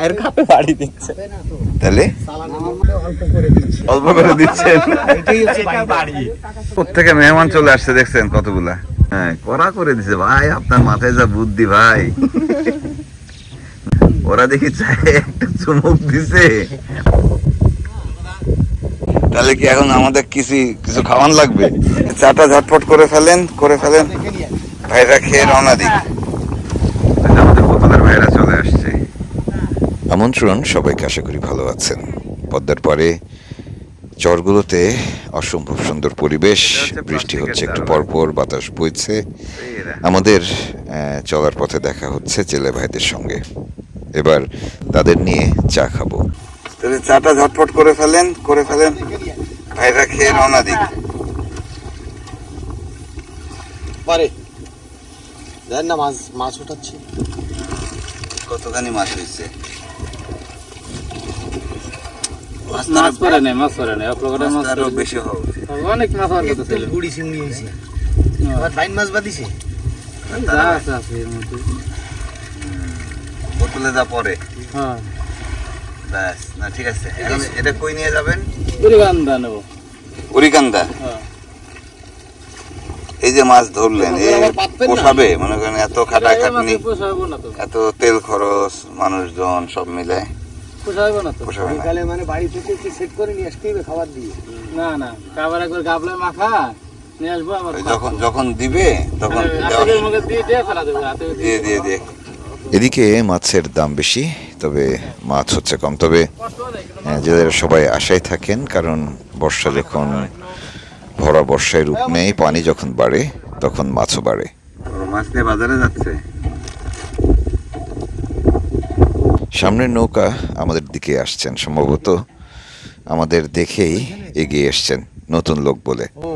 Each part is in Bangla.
চায়ের কাপে বাড়ি দিচ্ছে। তাহলে? অল্প করে দিচ্ছেন। প্রত্যেকে মেহমান চলে আসছে দেখছেন কতগুলা? হ্যাঁ করা করে দিছে। ভাই আপনার মাথায় যা বুদ্ধি ভাই। ওরা দেখি চায়ে একটা চুমুক দিছে। তাহলে কি এখন আমাদের কিছু কিছু খাওয়ান লাগবে? চাটা ঝটপট করে ফেলেন করে ফেলেন। ভাইরা খেয়ে রওনা দিক আমাদের বোতলের ভাইরা চলে আসছে আমন্ত্রণ সবাইকে আশা করি ভালো আছেন। পদ্মার পরে চরগুলোতে অসম্ভব সুন্দর পরিবেশ বৃষ্টি হচ্ছে একটু পরপর বাতাস বইছে। আমাদের আহ, চলার পথে দেখা হচ্ছে জেলে ভাইদের সঙ্গে। এবার তাদের নিয়ে চা খাব। চাটা ঝটপট করে ফেলেন করে ফেলেন। ভাইরা খেয়ে রওনা দিক। পারে দেন না মাছ মাছ উঠাচ্ছি। কতখানি মাছ হয়েছে? মাছ নেই মাছ নেই। মাছ আরও বেশি হওয়া উচিত। অনেক মাছ আর কথা ছিল। গুড়ি চিংড়ি হয়েছে আবার বাইন মাছ বাদিছে যা আছে আছে এর মধ্যে। বোতলে যা পরে হ্যাঁ। ব্যাস না ঠিক আছে। এটা কই নিয়ে যাবেন? বুড়িগান্দা নেব। উরিকান্দা হ্যাঁ। এই যে মাছ ধরলেন এ? পোষাবে? মনে করেন এত খাটাখাটনি মাছে পোষাইবো এত তেল খরচ মানুষজন সব মিলে। পোষাইবো না তো? বিকালে মানে বাড়ি থেকে সেট করে নিয়ে আসতে খাবার দিয়ে। না না খাবার একবার গাবলায় মাখা নিয়ে আসব আবার যখন যখন দিবে তখন মুখে দিয়ে দিয়ে ফেলা দেবো হাতে দিয়ে দিয়ে দিয়ে। এদিকে মাছের দাম বেশি তবে মাছ হচ্ছে কম। তবে আহ, জেলেরা সবাই আশায় থাকেন কারণ বর্ষা যখন ভরা বর্ষায় রূপ নেই পানি যখন বাড়ে তখন মাছও বাড়ে। মাছ নিয়ে বাজারে যাচ্ছে? সামনের নৌকা আমাদের দিকে আসছেন সম্ভবত আমাদের দেখেই এগিয়ে এসছেন নতুন লোক বলে। ও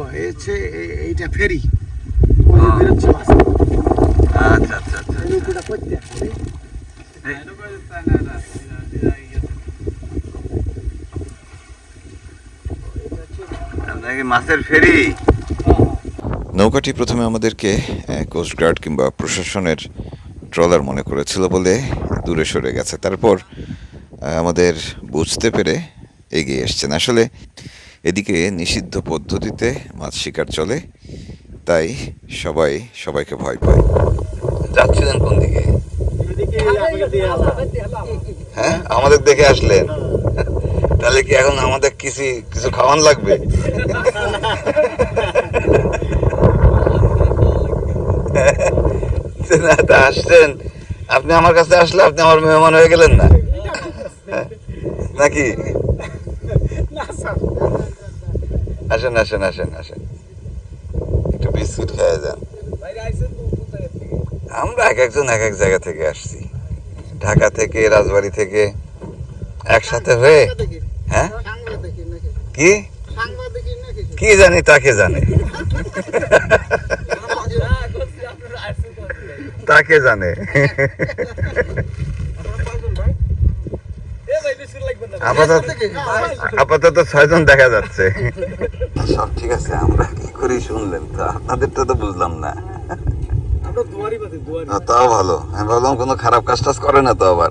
এইটা ফেরি। আচ্ছা আচ্ছা আচ্ছা আপনাকে মাছের ফেরি? নৌকাটি প্রথমে আমাদেরকে কোস্টগার্ড কিংবা প্রশাসনের ট্রলার মনে করেছিল বলে দূরে সরে গেছে। তারপর আমাদের বুঝতে পেরে এগিয়ে এসছেন। আসলে এদিকে নিষিদ্ধ পদ্ধতিতে মাছ শিকার চলে, তাই সবাই সবাইকে ভয় পায়। যাচ্ছিলেন কোন দিকে? হ্যাঁ আমাদের দেখে আসলেন। তাহলে কি এখন আমাদের কিছু কিছু খাওয়ান লাগবে? তা আসছেন। আপনি আমার কাছে আসলে আপনি আমার মেহমান হয়ে গেলেন না? নাকি? আসেন আসেন আসেন আসেন। একটু বিস্কুট খেয়ে যান। আমরা এক একজন এক এক জায়গা থেকে আসছি। ঢাকা থেকে রাজবাড়ি থেকে একসাথে হয়ে? হ্যাঁ? কি? কি জানি তাকে জানে। তাকে জানে? আপাতত ছয়জন দেখা যাচ্ছে। সব ঠিক আছে আমরা কি করি শুনলেন তো? আপনাদেরটা তো বুঝলাম না। না, তাও ভালো। আমি ভাবলাম কোনো খারাপ কাজ টাজ করে না তো আবার।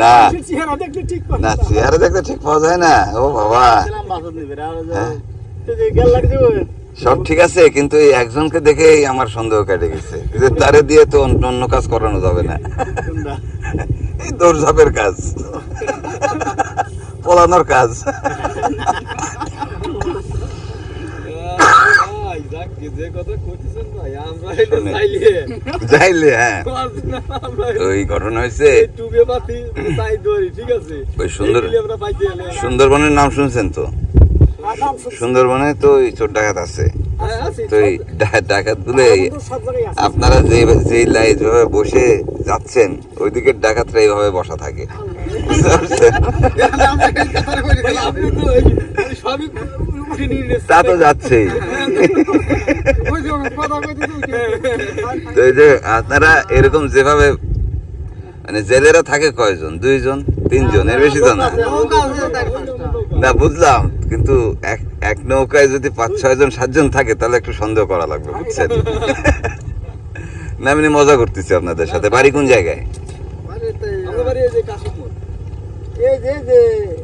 না। না চেহারা দেখতে ঠিক পাওয়া যায় না। ও বাবা। হ্যাঁ? সব ঠিক আছে কিন্তু এই একজনকে দেখেই আমার সন্দেহ কেটে গেছে। যে তারে দিয়ে তো অন্য অন্য কাজ করানো যাবে না। এই দৌড়ঝাপের কাজ। পলানোর কাজ। যাইলে হ্যাঁ। ওই ঘটনা হয়েছে ওই সুন্দর সুন্দরবনের নাম শুনছেন তো? সুন্দরবনে তো ওই চোর ডাকাত আছে। তো এই ডাকাতগুলো আপনারা যে যে লাইন যেভাবে বসে যাচ্ছেন, ওইদিকে ডাকাতরা এইভাবে বসা থাকে। তা তো যাচ্ছেই। তো এই যে আপনারা এরকম যেভাবে মানে জেলেরা থাকে কয়জন? দুইজন? তিনজন? এর বেশি তো না, বুঝলাম। কিন্তু এক এক নৌকায় যদি পাঁচ ছয় জন সাতজন থাকে তাহলে একটু সন্দেহ করা লাগবে বুঝছেন? না আমি মজা করতেছি আপনাদের সাথে। বাড়ি কোন জায়গায়?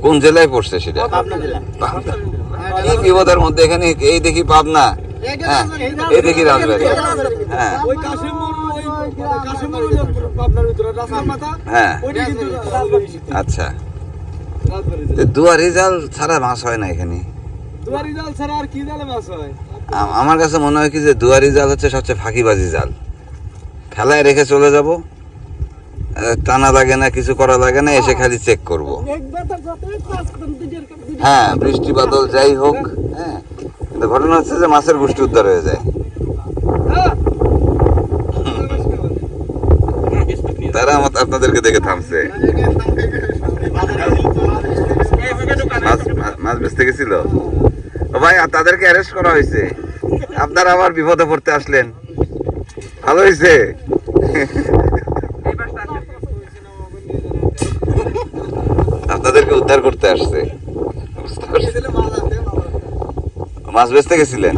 কোন জেলায় পড়ছে সেটা। এই বিপদের মধ্যে এখানে এই দেখি পাবনা। হ্যাঁ এই দেখি রাজবাড়ি। হ্যাঁ। হ্যাঁ। আচ্ছা। দুয়ারি জাল ছাড়া মাছ হয় না এখানে। দুয়ারি জাল ছাড়া আর কি জালে মাছ হয়? আমার কাছে মনে হয় কি যে দুয়ারি জাল হচ্ছে সবচেয়ে ফাঁকিবাজি জাল। খেলায় রেখে চলে যাব। টানা লাগে না কিছু করা লাগে না এসে খালি চেক করব। হ্যাঁ বৃষ্টি বাদল যাই হোক হ্যাঁ। কিন্তু ঘটনা হচ্ছে যে মাছের গোষ্ঠী উদ্ধার হয়ে যায়। তারা আমার- আপনাদেরকে দেখে থামছে। মাছ বেচতে গেছিল? ভাই তাদেরকে অ্যারেস্ট করা হয়েছে। আপনারা আবার বিপদে পড়তে আসলেন। ভালো হয়েছে। আপনাদেরকে উদ্ধার করতে আসছে। মাছ বেচতে গেছিলেন?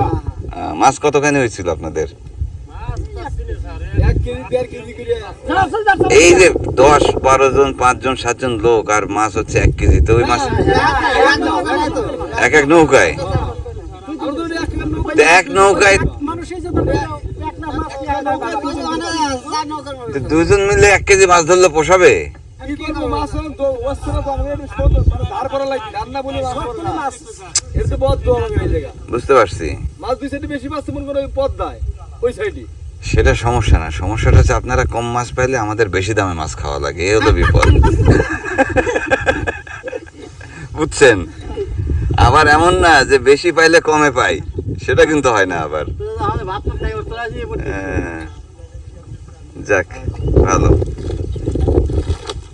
মাছ কতখানি হয়েছিল আপনাদের এক কেজি দেড় কেজি করে এই যে দশ বারো জন পাঁচজন সাতজন লোক আর মাছ হচ্ছে এক কেজি তো ওই মাছ এক এক নৌকায়। এক নৌকায় দুজন মিলে এক কেজি মাছ ধরলে পোষাবে? বুঝতে পারছি। মাছ দুই সাইডে বেশি মাছ মনে করো পদ্মায় ওই সাইডে। সেটা সমস্যা না। সমস্যাটা হচ্ছে আপনারা কম মাছ পাইলে আমাদের বেশি দামে মাছ খাওয়া লাগে। এই হলো বিপদ। বুঝছেন? আবার এমন না যে বেশি পাইলে কমে পাই। সেটা কিন্তু হয় না আবার। হ্যাঁ। যাক, ভালো।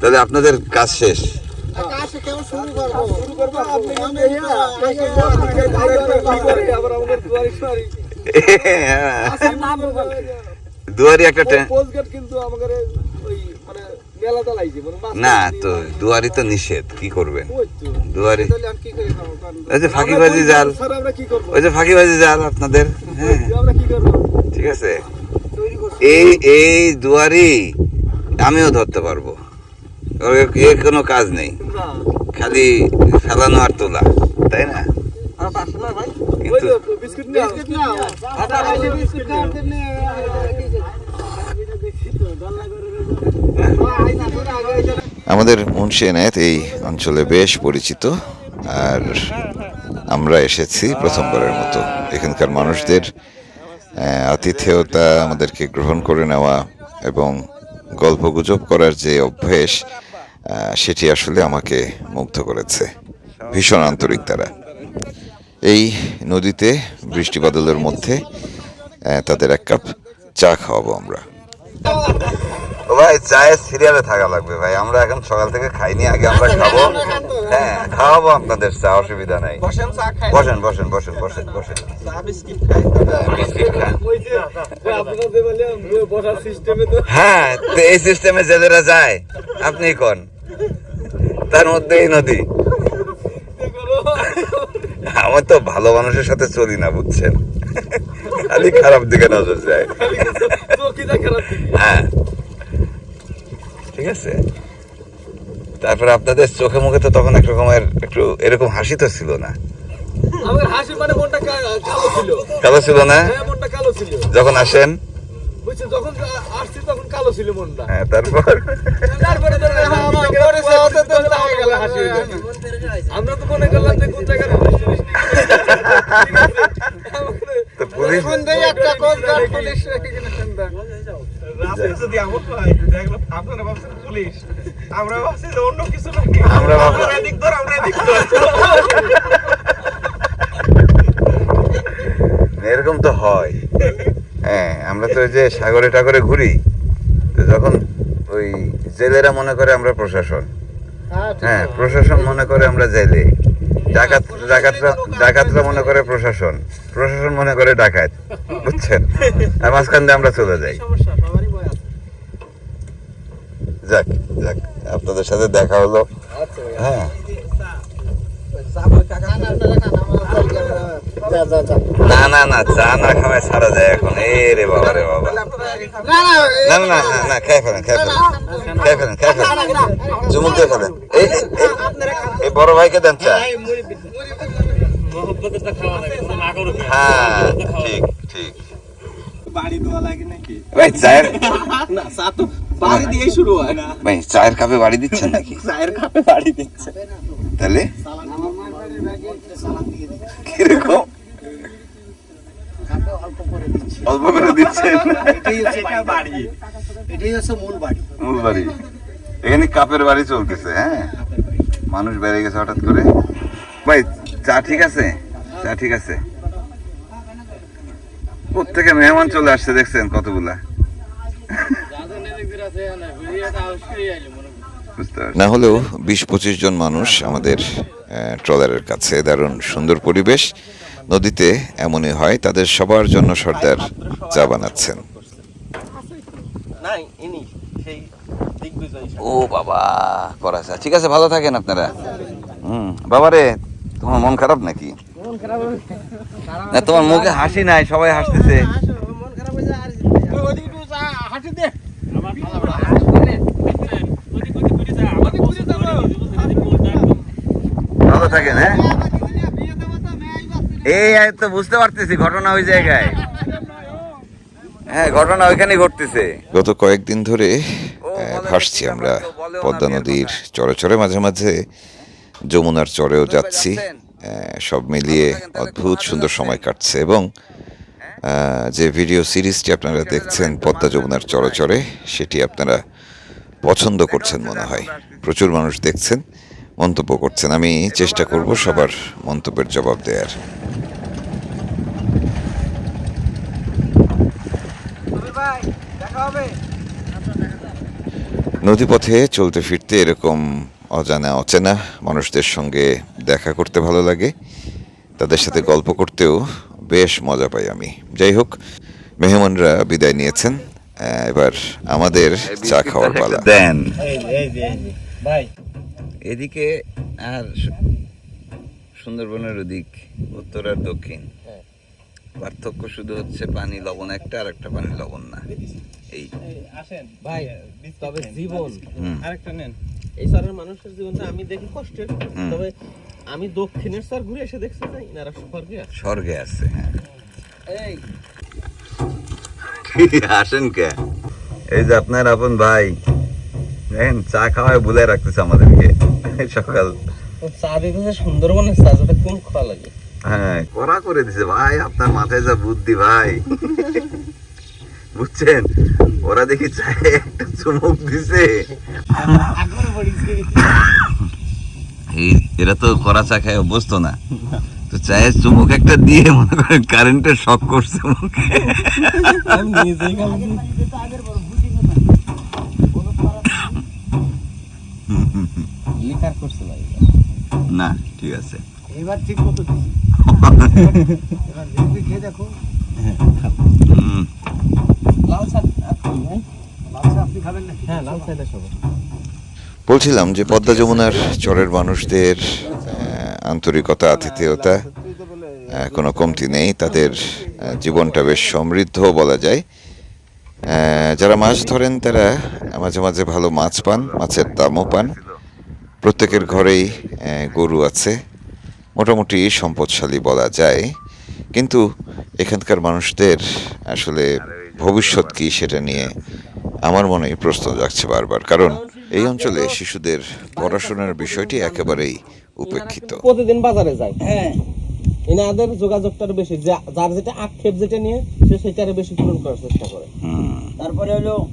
তাহলে আপনাদের কাজ শেষ। করব আপনি কিন্তু এই না, এই যে আপনি ধারে করে কি করে, আবার আমাদের দুয়ারি একটা মানে মানে না তো দুয়ারি তো নিষেধ কি করবেন? ওই দুয়ারি ওই যে ফাঁকিবাজি জাল স্যার আমরা কি করব? ওই যে ফাঁকিবাজি জাল আপনাদের হ্যাঁ। আমরা কি করব? ঠিক আছে। এই এই দুয়ারি আমিও ধরতে পারব। এর কোনো কাজ নেই। খালি ফেলানো আর তোলা তাই না? কিন্তু। আমাদের মুন্সি এনায়েত এই অঞ্চলে বেশ পরিচিত আর আমরা এসেছি প্রথমবারের মতো। এখানকার মানুষদের আতিথেয়তা আমাদেরকে গ্রহণ করে নেওয়া এবং গল্পগুজব করার যে অভ্যেস সেটি আসলে আমাকে মুগ্ধ করেছে। ভীষণ আন্তরিক তারা। এই নদীতে বৃষ্টি বাদলের মধ্যে তাদের এক কাপ চা খাওয়াবো আমরা। ভাই চায়ের সিরিয়ালে থাকা লাগবে ভাই। আমরা এখন সকাল থেকে খাইনি আগে আমরা খাব। হ্যাঁ খাওয়াবো আপনাদের চা অসুবিধা নাই। বসেন বসেন বসেন বসেন বসেন হ্যাঁ, হ্যাঁ এই সিস্টেমে জেলেরা যায় আপনি কোন? তার মধ্যে এই নদী। আমার তো ভালো মানুষের সাথে চলি না বুঝছেন? খালি খারাপ দিকে নজর যায়। হ্যাঁ। ঠিক আছে? তারপরে আপনাদের চোখে মুখে তো তখন এক রকমের একটু এরকম হাসি তো ছিল না। আমার মানে মনটা কালো ছিল। কালো ছিল না? হ্যাঁ মনটা কালো ছিল। যখন আসেন? বুঝছেন যখন আসছি তখন কালো ছিল মনটা। হ্যাঁ তারপর? তারপরে তো আমার পরে তো হয়ে গেল হাসি আমরা তো মনে করলাম যে কোন জায়গায় আমরা ভাবছি যে অন্য কিছু নাকি আমরা ভাবলাম- আমরা এদিক ধর আমরা এদিক এরকম তো হয়। হ্যাঁ আমরা তো ওই যে সাগরে টাগরে ঘুরি তো যখন ওই জেলেরা মনে করে আমরা প্রশাসন। হ্যাঁ প্রশাসন মনে করে আমরা জেলে। ডাকাত ডাকাতরা ডাকাতরা মনে করে প্রশাসন। প্রশাসন মনে করে ডাকাত বুঝছেন? আর মাঝখান দিয়ে আমরা চলে যাই। যাক যাক আপনাদের সাথে দেখা হলো। হ্যাঁ। না না না চা না খাওয়ায় ছাড়া যায় এখন। এ রে বাবা রে বাবা। না না না না খেয়ে ফেলেন খেয়ে ফেলেন। খেয়ে ফেলেন খেয়ে ফেলেন। চুমুক দিয়ে ফেলেন। এই বড় ভাইকে দেন চা। হ্যাঁ ঠিক ঠিক। বাড়ি দেওয়া লাগে নাকি ভাই চায়ের না চা তো বাড়ি দিয়েই শুরু হয় না। ভাই চায়ের কাপে বাড়ি দিচ্ছেন নাকি? চায়ের কাপে বাড়ি দিচ্ছে। তাহলে? কীরকম? অল্প করে দিচ্ছেন? এটাই হচ্ছে মূল বাড়ি। মূল বাড়ি। এখানে কাপের বাড়ি চলতেছে হ্যাঁ? মানুষ বেড়ে গেছে হঠাৎ করে। ভাই চা ঠিক আছে? চা ঠিক আছে? প্রত্যেকে মেহমান চলে আসছে দেখছেন কতগুলা। না হলেও বিশ পঁচিশ জন মানুষ আমাদের আহ, ট্রলারের কাছে। দারুণ সুন্দর পরিবেশ। নদীতে এমনই হয় তাদের সবার জন্য সর্দার চা বানাচ্ছেন। সেই ও বাবা করা। ঠিক আছে ভালো থাকেন আপনারা। হুম বাবা রে তোমার মন খারাপ নাকি? না তোমার মুখে হাসি নাই সবাই হাসতেছে। ভালো থাকেন হ্যাঁ? এই তো বুঝতে পারতেছি ঘটনা ওই জায়গায়। হ্যাঁ ঘটনা ওইখানে ঘটতেছে। গত কয়েকদিন ধরে ভাসছি আমরা পদ্মা নদীর চরে চরে মাঝে মাঝে যমুনার চরেও যাচ্ছি। সব মিলিয়ে অদ্ভুত সুন্দর সময় কাটছে এবং যে ভিডিও সিরিজটি আপনারা দেখছেন পদ্মা যমুনার চরে চরে সেটি আপনারা পছন্দ করছেন মনে হয়। প্রচুর মানুষ দেখছেন। মন্তব্য করছেন। আমি চেষ্টা করব সবার মন্তব্যের জবাব দেওয়ার নদীপথে চলতে ফিরতে এরকম অজানা অচেনা মানুষদের সঙ্গে দেখা করতে ভালো লাগে। তাদের সাথে গল্প করতেও বেশ মজা পাই আমি। যাই হোক মেহমানরা বিদায় নিয়েছেন। এবার আমাদের চা খাওয়ার পালা। দেন। ভাই। এদিকে আর সুন্দরবনের ওদিক উত্তর আর দক্ষিণ। পার্থক্য শুধু হচ্ছে পানি লবণ একটা আর একটা পানি লবণ না। এই। আসেন। ভাই তবে জীবন। আরেকটা নেন। এই শহরের মানুষের জীবনটা আমি দেখি কষ্টের। তবে আমি দক্ষিণের স্যার ঘুরে এসে দেখছি না ইনারা স্বর্গে আছে। স্বর্গে আছে হ্যাঁ। এই। আসেন কে? এই যে আপনার আপন ভাই। দেখেন চা খাওয়ায় ভুলে রাখতেছে আমাদেরকে। সকাল। চা দিতেছে সুন্দরবনের চা যাতে কোন খাওয়া লাগে? হ্যাঁ করা করে দিছে ভাই আপনার মাথায় যা বুদ্ধি ভাই। বুঝছেন? ওরা দেখি চায়ে একটা চুমুক দিছে। এই এরা তো করা চা খায় অভ্যস্ত না। তো চায়ের চুমুক একটা দিয়ে মনে করেন কারেন্টের শক করছে মুখে। না ঠিক আছে। এবার ঠিক মতো দিছি। এবার দেখবি খেয়ে দেখো। হুম, লাল চা লাল চা আপনি খাবেন নাকি? হ্যাঁ লাল সবাই বলছিলাম যে পদ্মা যমুনার চরের মানুষদের আন্তরিকতা আতিথেয়তা তুই তো বলে আহ, কোনো কমতি নেই। তাদের জীবনটা বেশ সমৃদ্ধ বলা যায়। যারা মাছ ধরেন তারা মাঝে মাঝে ভালো মাছ পান মাছের দামও পান। প্রত্যেকের ঘরেই গরু আছে। মোটামুটি সম্পদশালী বলা যায়। কিন্তু এখানকার মানুষদের আসলে ভবিষ্যৎ কি সেটা নিয়ে আমার মনে প্রশ্ন জাগছে বারবার। কারণ এই অঞ্চলে শিশুদের পড়াশোনার বিষয়টি একেবারেই উপেক্ষিত। প্রতিদিন বাজারে যায়। হ্যাঁ এনাদের যোগাযোগটার বেশি। যা- যার যেটা আক্ষেপ যেটা নিয়ে সে সেটারে বেশি পূরণ করার চেষ্টা করে। তারপরে হলো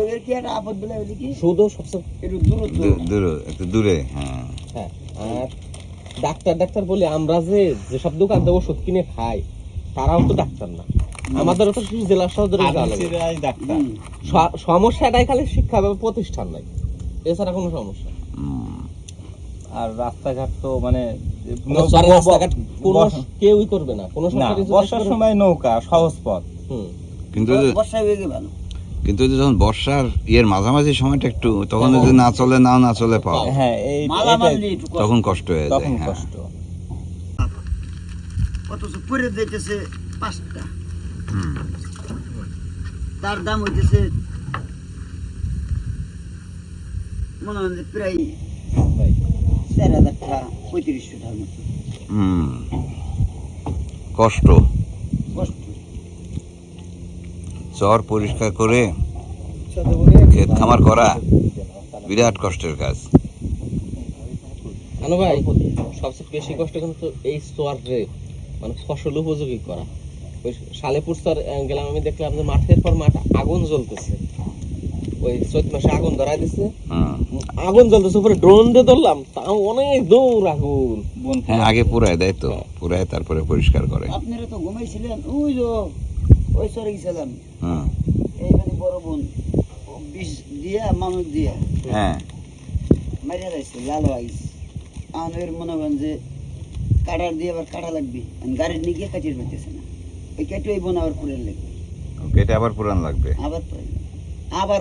একটা আপদ বলে ওদের কি শুধু সবচেয়ে একটু দূরত্ব দূ- দূরে একটু দূরে হ্যাঁ। হ্যাঁ আর ডাক্তার ডাক্তার বলে আমরা যে যেসব দোকান ওষুধ কিনে খাই তারাও তো ডাক্তার না। আমাদেরও তো জেলা সদরে যাওয়া ডাক্তার। স- খালি শিক্ষা ব্যবস্থা প্রতিষ্ঠান নাই। এছাড়া কোনো সমস্যা আর রাস্তাঘাট তো মানে কোনো কেউই করবে না। কোনো বর্ষার সময় নৌকা সহজ পথ। কিন্তু বর্ষায় হয়ে ভালো। কিন্তু যখন বর্ষার ইয়ের মাঝামাঝি সময়টা একটু তখন যদি না চলে নাও না চলে পাও হ্যাঁ। তখন কষ্ট হয়ে যায় হ্যাঁ। কষ্ট। অথচ পরে দিতেছে পাঁচটা। তার দাম হইতেছে মনে হয় প্রায় চার হাজার টাকা পঁয়ত্রিশশো টাকার মতো। কষ্ট কষ্ট। চর পরিষ্কার করে ক্ষেত খামার করা বিরাট কষ্টের কাজ। আনো ভাই সবচেয়ে বেশি কষ্ট কিন্তু এই রে মানে ফসল উপযোগী করা। ওই সালেপুর গেলাম আমি দেখলাম যে মাঠের পর মাঠ আগুন জ্বলতেছে। ওই চৈত মাসে আগুন ধরাই দিছে। হুম। আগুন জ্বলতেছে উপরে ড্রোন দিয়ে ধরলাম তাও অনেক দৌড় আগুন। হ্যাঁ আগে পুরায় দেয় তো পুরায় তারপরে পরিষ্কার করে। আপনারা তো ঘুমাইছিলেন ওই যে ওই সরে গেছিলাম। এইখানে বড় বোন বিষ দিয়া মানুষ দিয়া। হ্যাঁ। মারিয়া যাইছে লাল আইস আমাদের মনে করেন যে কাটার দিয়ে আবার কাটা লাগবে। গাড়ির নিয়ে গিয়ে কাটিয়ে পাইতেছে না। ওই কেটে ওই বোন আবার পুরের লাগবে। কেটে আবার পুরান লাগবে? আবার তো আবার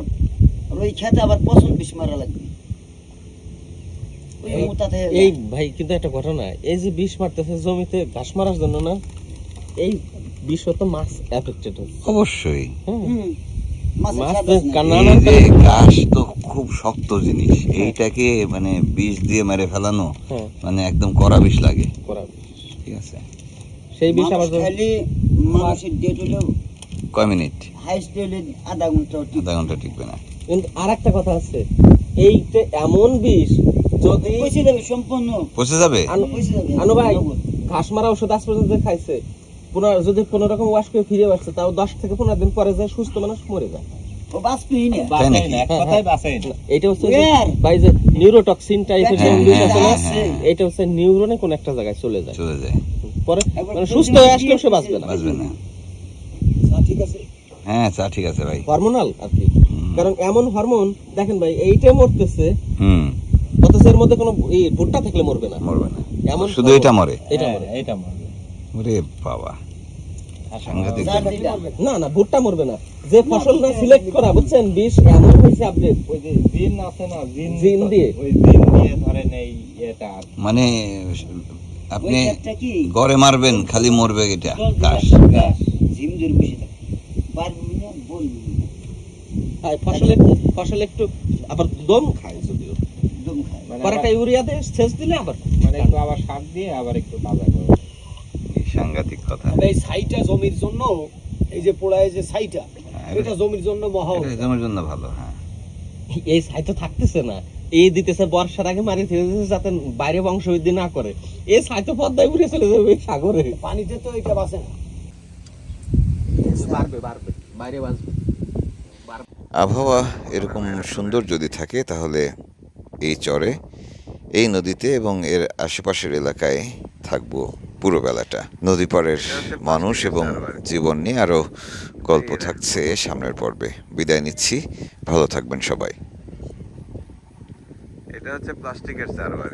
ওই খেতে আবার পছন্দ বিষ মারা লাগবে। এই ভাই কিন্তু একটা ঘটনা। এই যে বিষ মারতেছে জমিতে ঘাস মারার জন্য না? এই তো মাছ এফেক্টেড হচ্ছে। অবশ্যই। হ্যাঁ। ঘাস তো খুব শক্ত জিনিস। এইটাকে মানে বিষ দিয়ে মেরে ফেলানো হ্যাঁ। মানে একদম কড়া বিষ লাগে। ঠিক আছে? সেই বিষ আবার মানুষ জমি- খাইলে মানুষের ডেট হলো কয় মিনিট? হাইস্ট হলে আধা ঘণ্টা ঠিক। আধা ঘণ্টা টিকবে না। কিন্তু আর একটা কথা আছে এইটা এমন বিষ যদি সম্পূর্ণ। পচে যাবে? আনু ভাই ঘাস মারা ওষুধ আজ পর্যন্ত খাইছে পুনর যদি কোনো রকম ওয়াশ করে ফিরে আসছে তাও দশ থেকে পনেরো দিন পরে যায় সুস্থ মানুষ মরে যায়। ও বাঁচবেই না। তাই নাকি এটা হচ্ছে ভাই যে নিউরোটক্সিন টাইপের যে হ্যাঁ, বিষ হ্যাঁ, আছে না হ্যাঁ, এটা হচ্ছে নিউরনে কোন একটা জায়গায় চলে যায়। চলে যায়। পরে একবার খুঁজে সুস্থ হয়ে আসলেও সে বাঁচবে না। বাঁচবে না। ঠিক আছে। হ্যাঁ চা ঠিক আছে ভাই। হরমোনাল আর কি। কারণ এমন হরমোন দেখেন ভাই এইটা মরতেছে হুম। অথচ এর মধ্যে কোনো এই ভুট্টা থাকলে মরবে না। মরবে না। এমন শুধু এটা মরে। এটা মরে। এটা ওরে বাবা। না না ভুট্টা মরবে না। যে ফসল না সিলেক্ট করা বুঝছেন? বিষ এমন হয়েছে আপডেট ওই যে জিন আছে না জিন জিন দিয়ে। ওই জিন দিয়ে ধরেন এই এটা মানে আপনি গড়ে মারবেন খালি মরবে এটা ঘাস। ঝিম বসে থাকে পারবি না বলবি না আর ফসল একটু আবার দম খায় যদিও। দম খায়। মানে পরে ইউরিয়া দিয়ে সেচ দিলে আবার মানে একটু আবার সার দিয়ে আবার একটু তাজা করে। সাংঘাতিক কথা। এই সাইটা জমির জন্য এই যে পোড়ায় যে সাইটা হ্যাঁ, এটা জমির জন্য মহা এটা জমির জন্য ভালো হ্যাঁ। এই সাইতো থাকতেছে না। এই দিতেছে বর্ষার আগে মারি ফেলে দিতেছে যাতে বাইরে বংশবৃদ্ধি না করে। এই সাইতো পদ্মায় উড়ে চলে যাবে ওই সাগরে। পানিতে তো এটা বাঁচে না। বাড়বে বাড়বে বাইরে বাঁচবে। আবহাওয়া এরকম সুন্দর যদি থাকে তাহলে এই চরে এই নদীতে এবং এর আশেপাশের এলাকায় থাকব। পুরো বেলাটা নদী পাড়ের মানুষ এবং জীবন নিয়ে আরও গল্প থাকছে সামনের পর্বে। বিদায় নিচ্ছি। ভালো থাকবেন সবাই। এটা হচ্ছে প্লাস্টিকের চারবার